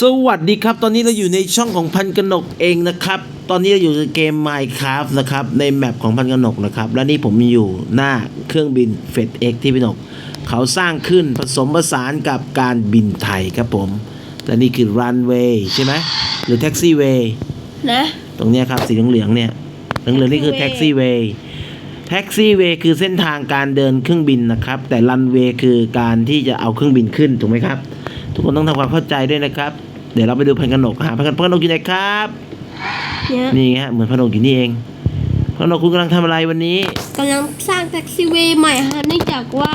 สวัสดีครับ ตอนนี้เราอยู่ในช่องของพันกนกเองนะครับ ตอนนี้เราอยู่ในเกม Minecraft นะครับ ในแมปของพันกนกนะครับ และนี่ผมอยู่หน้าเครื่องบินเฟดเอ็กที่พี่นก เขาสร้างขึ้นผสมผสานกับการบินไทยครับผม และนี่คือรันเวย์ใช่ไหมหรือแท็กซี่เวย์นะตรงเนี้ยครับสีเหลืองๆเนี่ยเหลืองๆนี่คือแท็กซี่เวย์แท็กซี่เวย์คือเส้นทางการเดินเครื่องบินนะครับ แต่รันเวย์คือการที่จะเอาเครื่องบินขึ้นถูกไหมครับ ทุกคนต้องทำความเข้าใจด้วยนะครับ เดี๋ยวเราไปดูพันกนกหาพันกนกพันกนกอยู่ไหนครับ เนี่ยนี่ฮะเหมือนพันกนกอยู่นี่เองพันกนกคุณกำลังทำอะไรวันนี้ กำลังสร้างแท็กซี่เวย์ใหม่ฮะเนื่องจากว่า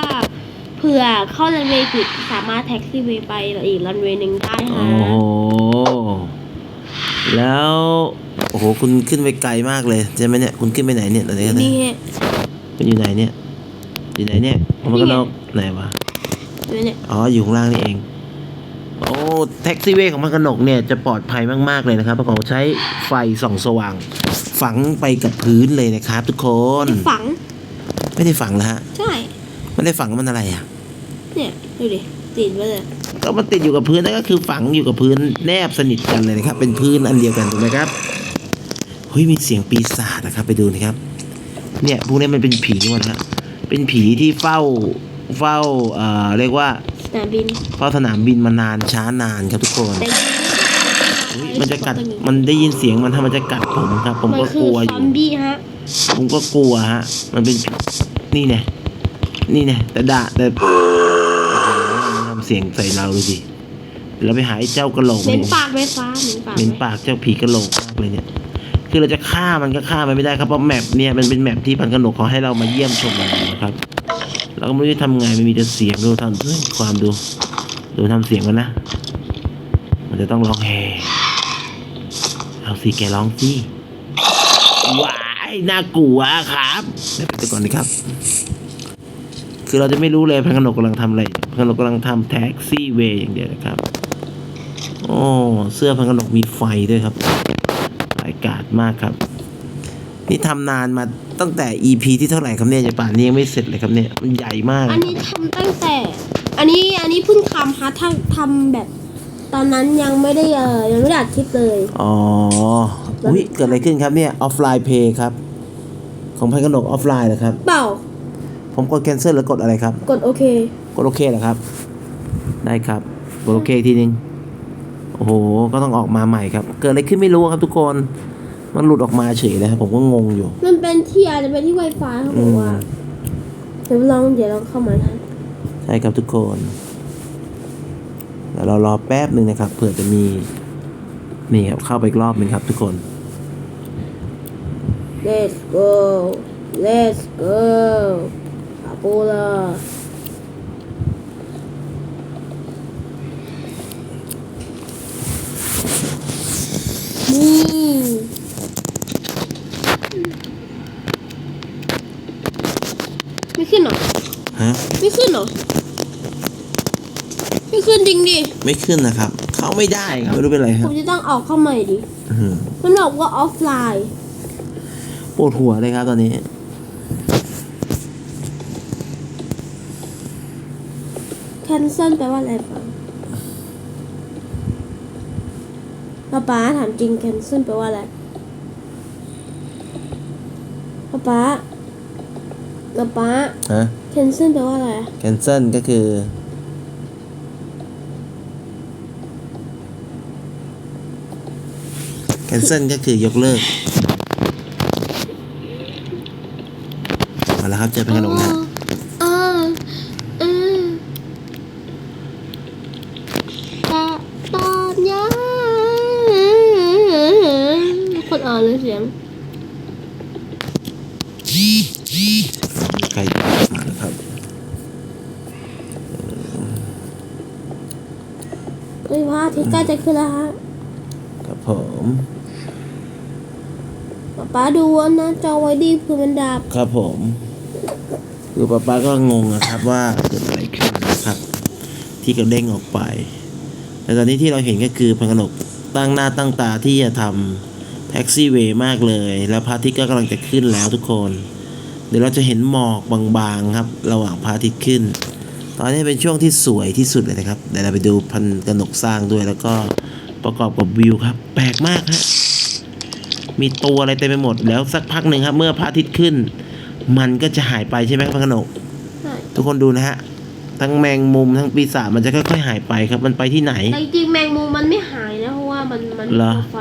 เผื่อเข้ารันเวย์ผิดสามารถแท็กซี่เวย์ไปอีกรันเวย์หนึ่งได้โอ้ฮะโหแล้วโอ้โหคุณขึ้นไปไกลมากเลยใช่ไหมเนี่ยคุณขึ้นไปไหนเนี่ยตอนนี้นี่ฮะคุณอยู่ไหนเนี่ยอยู่ไหนเนี่ยพันกนกไหนวะ เนี่ย อ๋อ อยู่ข้างล่างนี่เองโอ้ แท็กซี่เวย์ของพันกนกเนี่ยจะปลอดภัยมากๆเลยนะครับเพราะเขาใช้ไฟส่องสว่าง ฝังไปกับพื้นเลยนะครับทุกคน ฝัง ไม่ได้ฝังแล้วฮะ ใช่ ไม่ได้ฝังมันอะไรอะ เนี่ยดูดิติดไว้เลยก็มันติดอยู่กับพื้นนั่นก็คือฝังอยู่กับพื้นแนบสนิทกันเลยนะครับ เป็นพื้นอันเดียวกันถูกไหมครับเฮ้ยมีเสียงปีศาจนะครับ ไปดูนะครับ เนี่ยพวกนี้มันเป็นผีหมดนะฮะเป็นผีที่เฝ้าเฝ้าเอ่อเรียกว่า สนามบินเฝ้าสนามบินมานานช้านานครับทุกคนแต่เฮ้ยมันจะกัดมันได้ยินเสียงมันถ้ามันจะกัดผมครับ ผมมันก็คืกอลัวอซยู่อมบี้ฮะผมก็กลัวฮะ มันเป็นผีนี่แน่นี่แน่แต่ด่าแต่โอ้โหมันทำเสียงใส่เราดูดิเดี๋ยวเราไปหาไอ้เจ้ากระโหลกเหม็นเนี่ยปากไฟฟ้าเหม็นปากเหม็นปากเจ้าผีกระโหลกมากเลยเนี่ย คือเราจะฆ่ามันก็ฆ่ามันไม่ได้ครับเพราะแมปเนี่ยมันเป็นแมปที่พันกนกเขาให้เรามาเยี่ยมชมมันนะครับ เราก็ไม่รู้จะทำไงมันมีแต่เสียงดูทำด้ยความดูดูทำเสียงกันนะ มันจะต้องร้องแฮเอาสิแกร้องสิว้ายน่ากลัวครับเดี๋ยวไปก่อนนะครับ คือเราจะไม่รู้เลยพันกนกกำลังทำอะไรพันกนกกำลังทำแท็กซี่เวย์อย่างเดียวนะครับโอ้เสื้อพันกนกมีไฟด้วยครับหายกาดมากครับ นี่ทำนานมาตั้งแต่ EP ที่เท่าไหร่ครับเนี่ยจะป่านนี้ยังไม่เสร็จเลยครับเนี่ยมันใหญ่มาก อันนี้ทำตั้งแต่ อันนี้อันนี้เพิ่งทำฮะทำทำแบบ ตอนนั้นยังไม่ได้เออยังไม่ได้อัดคลิปเลย อ๋อ อุ้ยเกิดอะไรขึ้นครับเนี่ยออฟไลน์เพย์ครับ ของพันกนกออฟไลน์เหรอครับ เปล่า ผมกด cancel หรือกดอะไรครับ กดโอเค กดโอเคเหรอครับ ได้ครับกดโอเคอีกทีนึงโอ้โห ก็ต้องออกมาใหม่ครับ เกิดอะไรขึ้นไม่รู้ครับทุกคน มันหลุดออกมาเฉยเลยครับผมก็งงอยู่ มันเป็นที่อาจจะเป็นที่ Wi-Fi เขาบอกว่าอืมเดี๋ยวลองเดี๋ยวลองเข้ามานะใช่ครับทุกคนเดี๋ยวเรารอแป๊บหนึ่งนะครับเผื่อจะมีนี่ครับเข้าไปอีกรอบหนึ่งครับทุกคน Let's go Let's go อาปูละนี่ไม่ขึ้นเหรอ ฮะ ไม่ขึ้นเหรอ ไม่ขึ้นจริงดิ ไม่ขึ้นนะครับ เข้าไม่ได้ครับไม่รู้เป็นไรคผรับมจะต้องออกเข้าใหม่ดิ อื้อหือมันบอกว่าออฟไลน์ปวดหัวเลยครับตอนนี้ cancel แปลว่าอะไรฟังป๊าป๊าถามจริง cancel แปลว่าอะไรป๊าป๊าป๊าป๊าฮะ cancel แปลว่าอะไร cancel ก็คือ cancel ก็คือยกเลิก มาแล้วครับเจอเป็นขนมนะอ๋ออืมตาตอนยาคนอ่านเลยเสียงใกลมาแล้วครับเฮ้ยพระอาทิตย์ใกล้จะขึ้นแล้วฮะครับผม ป๊าป๊าดูน้าจอไว้ดีเพื่อมันดับ ครับผมคือป้าป้าก็งงนะครับว่าเกิดอะไรขึ้นนะครับ ที่กระเด้งออกไปแต่ตอนนี้ที่เราเห็นก็คือพังกนกตั้งหน้าตั้งตาที่จะทำแท็กซี่เวย์มากเลย แล้วพระอาทิตย์ก็กำลังจะขึ้นแล้วทุกคน เดี๋ยวเราจะเห็นหมอกบางๆครับ ระหว่างพระอาทิตย์ขึ้น ตอนนี้เป็นช่วงที่สวยที่สุดเลยนะครับเดี๋ยวเราไปดูพันกนกสร้างด้วยแล้วก็ประกอบกับวิวครับ แปลกมากฮะ มีตัวอะไรเต็มไปหมด แล้วสักพักหนึ่งครับ เมื่อพระอาทิตย์ขึ้น มันก็จะหายไปใช่ไหมครับพันกนกใช่ทุกคนดูนะฮะ ทั้งแมงมุมทั้งปีศาจมันจะค่อยๆหายไปครับ มันไปที่ไหน แต่จริงๆแมงมุมมันไม่หายนะเพราะว่ามันมันเหรอมีไฟ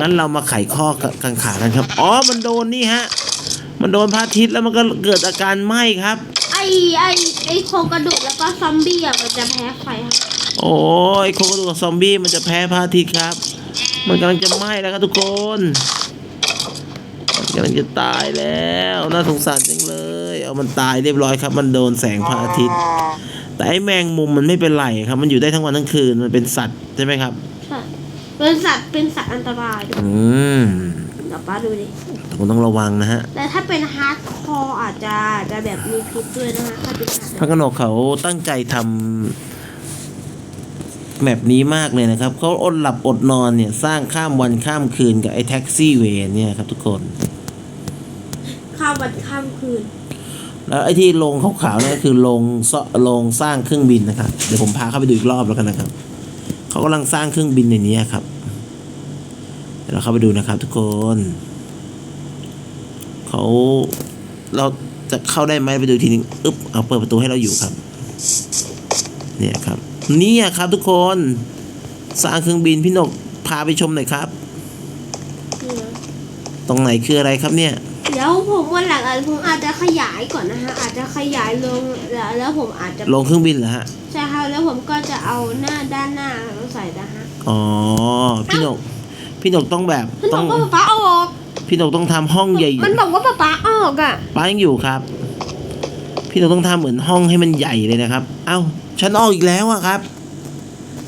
งั้นเรามาไขข้อกังขากันครับ อ๋อ มันโดนนี่ฮะ มันโดนพระอาทิตย์แล้วมันก็เกิดอาการไหม้ครับ ไอไอไอโครงกระดูกแล้วก็ซอมบี้อะมันจะแพ้ไฟครับโอ้ยโครงกระดูกกับซอมบี้มันจะแพ้พระอาทิตย์ครับ มันกำลังจะไหม้แล้วครับทุกคนมัน กำลังจะตายแล้ว น่าสงสารจังเลย เอามันตายเรียบร้อยครับ มันโดนแสงพระอาทิตย์ แต่ไอ้แมงมุมมันไม่เป็นไรครับ มันอยู่ได้ทั้งวันทั้งคืน มันเป็นสัตว์ใช่ไหมครับใช่เป็นสัตว์เป็นสัตว์อันตรายด้วยอืมเดี๋ยวป้าดูดิ แต่คุณต้องระวังนะฮะ แต่ถ้าเป็นฮาร์ดคอร์อาจจะอาจจะแบบมีพิษด้วยนะคะถ้าเป็นฮาร์ดพระกนกเขาตั้งใจทำแบบนี้มากเลยนะครับ เขาอดหลับอดนอนเนี่ย สร้างข้ามวันข้ามคืนกับไอ้แท็กซี่เวย์เนี่ยครับทุกคน ข้ามวันข้ามคืน แล้วไอ้ที่ลงขาวๆเนี่ยคือลงซลงสร้างเครื่องบินนะครับ เดี๋ยวผมพาเข้าไปดูอีกรอบแล้วกันนะครับ เขากำลังสร้างเครื่องบินในนี้ครับ เดี๋ยวเราเข้าไปดูนะครับ ทุกคน เขาเราจะเข้าได้ไหมไปดูทีนึงอึ๊บเอาเปิดประตูให้เราอยู่ครับ เนี่ยครับเนี่ยครับทุกคนสร้างเครื่องบินพี่นกพาไปชมหน่อยครับนี่นะตรงไหนคืออะไรครับเนี่ย เดี๋ยวผมวันหลังอาจผมอาจจะขยายก่อนนะฮะอาจจะขยายลงแล้วแล้วผมอาจจะลงเครื่องบินเหรอฮะใช่ครับแล้วผมก็จะเอาหน้าด้านหน้ามาใส่นะฮะอ๋อพี่นกพี่นกต้องแบบมันบต้อองกว่าป๊าเอาออก พี่นกต้องทำห้องใหญ่มันบอกว่าป๊าป๊าเอาออกอะป้ายังอยู่ครับ พี่นกต้องทำเหมือนห้องให้มันใหญ่เลยนะครับ เอ้าฉันออกอีกแล้วอะครับ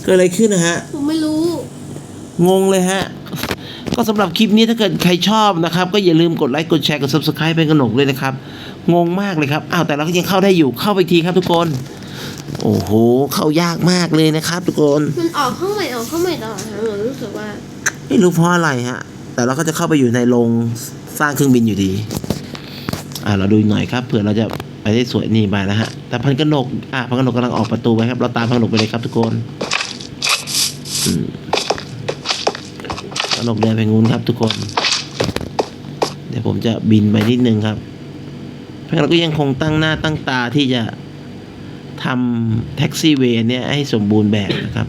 เกิดอะไรขึ้นนะฮะ ผมไม่รู้งงเลยฮะ ก็สำหรับคลิปนี้ถ้าเกิดใครชอบนะครับ ก็อย่าลืมกดไลค์กดแชร์กด subscribe เป็นกระหนกเลยนะครับ งงมากเลยครับอ้าวแต่เราก็ยังเข้าได้อยู่เข้าไปอีกทีครับทุกคน โอ้โห เข้ายากมากเลยนะครับ ทุกคนมันออกเข้าใหม่ออกเข้าใหม่ตลอดฮะผมรู้สึกว่าไม่รู้เพราะอะไรฮะ แต่เราก็จะเข้าไปอยู่ในโรงสร้างเครื่องบินอยู่ดี อ่าเราดูอีกหน่อยครับเผื่อเราจะไปได้สวยนี่ไปแล้วฮะ แต่พันกนกอ่าพันกนกกำลังออกประตูไปครับ เราตามพันกนกไปเลยครับทุกคน อืมพั นกนกเดินไปงูนครับทุกคน เดี๋ยวผมจะบินไปนิดนึงครับพันกนกก็ยังคงตั้งหน้าตั้งตาที่จะทำแท็กซี่เวย์เนี่ยให้สมบูรณ์แบบนะครับ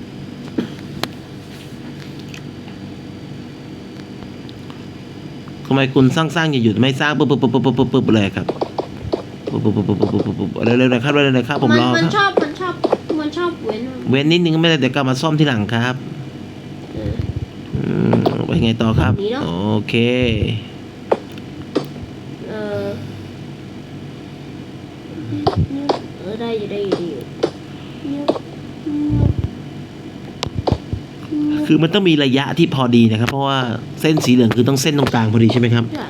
ทำไมคุณสร้างสร้างอย่าหยุดไม่สร้างปุ๊บปุ๊บปุ๊บปุ๊บปุ๊บปุ๊บเลยครับปุ๊บปุ๊บปุ๊บปุ๊บปุ๊บปุ๊บปุ๊บเร็วเร็วครับเร็วเร็วครับผมมัรอมัครับชอบมันชอบมันชอบเว้นเว้นนิดนึงไม่ได้เดี๋ยวกลับมาซ่อมที่หลังครับ ไปไงต่อครับ แบบนี้เนอะ โอเค เออเออได้อยู่ได้อยู่ได้อยู่คือมันต้องมีระยะที่พอดีนะครับ เพราะว่าเส้นสีเหลืองคือต้องเส้นตรงกลางพอดีใช่ไหมครับใช่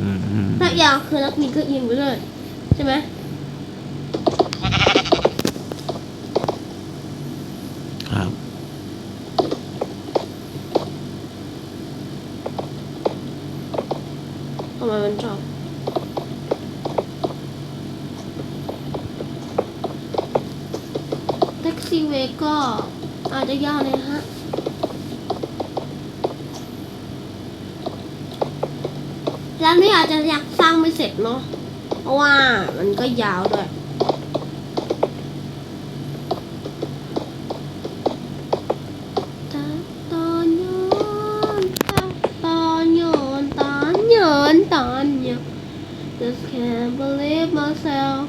อืมอืมนักยาวคือนักบินก็ยิงไปเลยใช่ไหม ครับ ทำไมมันชอบแท็กซี่เวก็อาจจะยาวเลยนะฮะร้านนี้อาจจะอยากสร้างไม่เสร็จเนาะเพราะว่ามันก็ยาวด้วย Just can't believe myself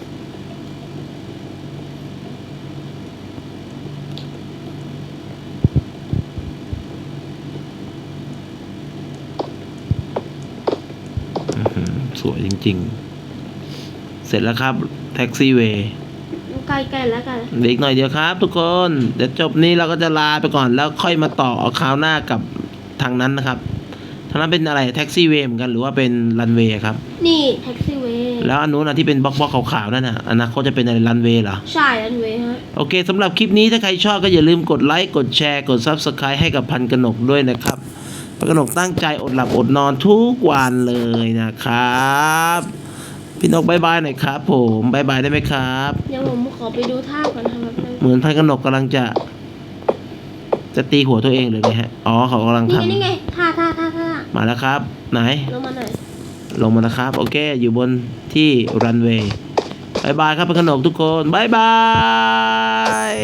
อืมสวยจริง ๆ เสร็จแล้วครับ แท็กซี่เวย์ใกล้ๆแล้วกัน เหลืออีกหน่อยเดียวครับ ทุกคน เดี๋ยวจบนี้เราก็จะลาไปก่อนแล้วค่อยมาต่อเอาคราวหน้ากับทางนั้นนะครับ ทางนั้นเป็นอะไรแท็กซี่เวย์เหมือนกันหรือว่าเป็นรันเวย์ครับ นี่แท็กซี่เวย์แล้วอันนู้นอะที่เป็นบล็อกบล็อกขาวๆนั่นน่ะอนาคตจะเป็นอะไรรันเวย์เหรอ ใช่รันเวย์ฮะ โอเคสำหรับคลิปนี้ถ้าใครชอบก็อย่าลืมกดไลค์กดแชร์กด Subscribe ให้กับพันกนกด้วยนะครับพันกนกตั้งใจอดหลับอดนอนทุกวันเลยนะครับ พี่นกบายบายหน่อยครับ ผมบายบายได้ไหมครับ เดี๋ยวผมขอไปดูท่าก่อนนะครับแป๊บนึงเหมือนพันกนกกำลังจะ จะตีหัวตัวเองหรือไงฮะอ๋อเขากำลังนี่ทำไงนี่ไงท่าท่าท่าท่า มาแล้วครับ ไหน ลงมาหน่อยลงมาแล้วครับ โอเค อยู่บนที่รันเวย์บายบายครับพันกนกทุกคนบายบาย